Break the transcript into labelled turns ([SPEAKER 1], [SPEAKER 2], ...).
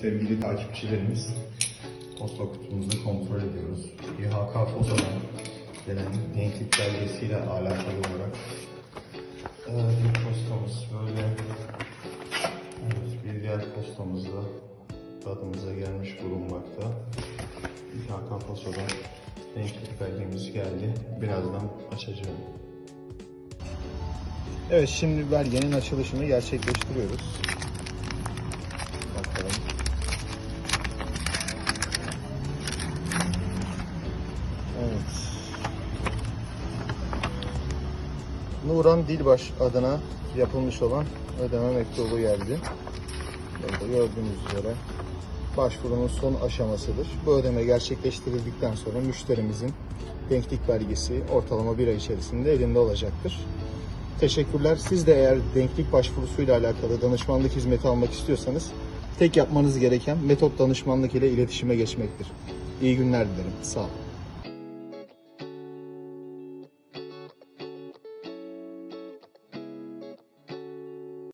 [SPEAKER 1] sevgili takipçilerimiz posta kutumuzu kontrol ediyoruz. İHK Posa'dan gelen denklik belgesiyle alakalı olarak e, bir postamız böyle evet, bir diğer postamız da tadımıza gelmiş bulunmakta. İHK Posa'dan denklik belgemiz geldi. Birazdan açacağım. Evet şimdi belgenin açılışını gerçekleştiriyoruz. Nuran Dilbaş adına yapılmış olan ödeme mektubu geldi. Burada gördüğünüz üzere başvurunun son aşamasıdır. Bu ödeme gerçekleştirildikten sonra müşterimizin denklik belgesi ortalama bir ay içerisinde elinde olacaktır. Teşekkürler. Siz de eğer denklik başvurusuyla alakalı danışmanlık hizmeti almak istiyorsanız tek yapmanız gereken metot danışmanlık ile iletişime geçmektir. İyi günler dilerim. Sağ olun.